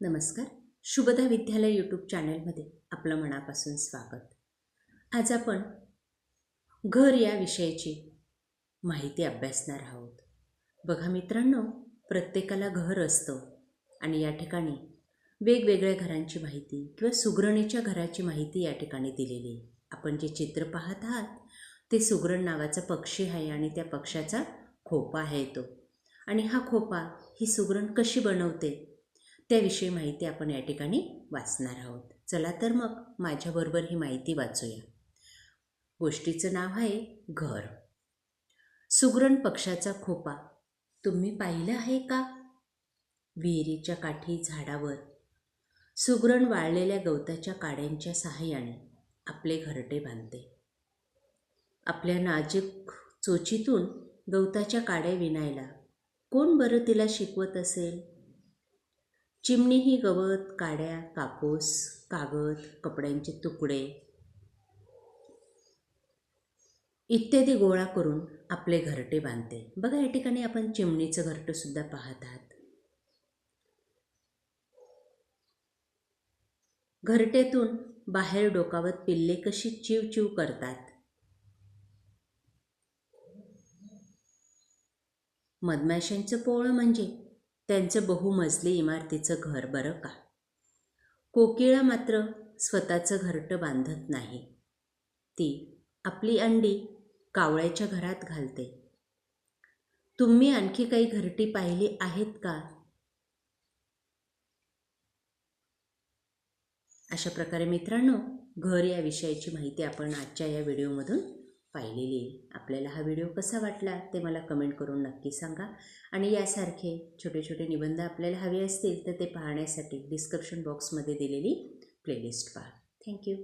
नमस्कार. शुभदा विद्यालय यूट्यूब चॅनलमध्ये आपलं मनापासून स्वागत. आज आपण घर या विषयाची माहिती अभ्यासणार आहोत. बघा मित्रांनो प्रत्येकाला घर असतं आणि या ठिकाणी वेगवेगळ्या घरांची माहिती किंवा सुगरणीच्या घराची माहिती या ठिकाणी दिलेली आहे. आपण जे चित्र पाहत आहात ते सुगरण नावाचा पक्षी आहे आणि त्या पक्षाचा खोपा आहे तो. आणि हा खोपा ही सुगरण कशी बनवते त्याविषयी माहिती आपण या ठिकाणी वाचणार आहोत. चला तर मग माझ्याबरोबर ही माहिती वाचूया. गोष्टीचं नाव आहे घर. सुगरण पक्षाचा खोपा. तुम्ही पाहिलं आहे का? विहिरीच्या काठी झाडावर. सुगरण वाळलेल्या गवताच्या काड्यांच्या सहाय्याने आपले घरटे बांधते. आपल्या नाजूक चोचीतून गवताच्या काड्या विणायला कोण बरं तिला शिकवत असेल? चिमणी ही गवत काड्या कापूस कागद कपड्यांचे तुकडे इत्यादी गोळा करून आपले घरटे बांधते. बघा या ठिकाणी आपण चिमणीचं घरटंसुद्धा पाहत आहात. घरटेतून बाहेर डोकावत पिल्ले कशी चिव चिव करतात. मधमाशांचं पोळं म्हणजे त्यांचं बहुमजली इमारतीचं घर बरं का? कोकिळा मात्र स्वतःचं घरटं बांधत नाही. ती आपली अंडी कावळ्याच्या घरात घालते. तुम्ही आणखी काही घरटी पाहिली आहेत का? अशा प्रकारे मित्रांनो घर या विषयाची माहिती आपण आजच्या या व्हिडिओमधून पाहिलेली आपल्याला हा व्हिडिओ कसा वाटला ते मला कमेंट करून नक्की सांगा. आणि यासारखे छोटे छोटे निबंध आपल्याला हवे असतील तर ते पाहण्यासाठी डिस्क्रिप्शन बॉक्समध्ये दिलेली प्लेलिस्ट पहा. थँक्यू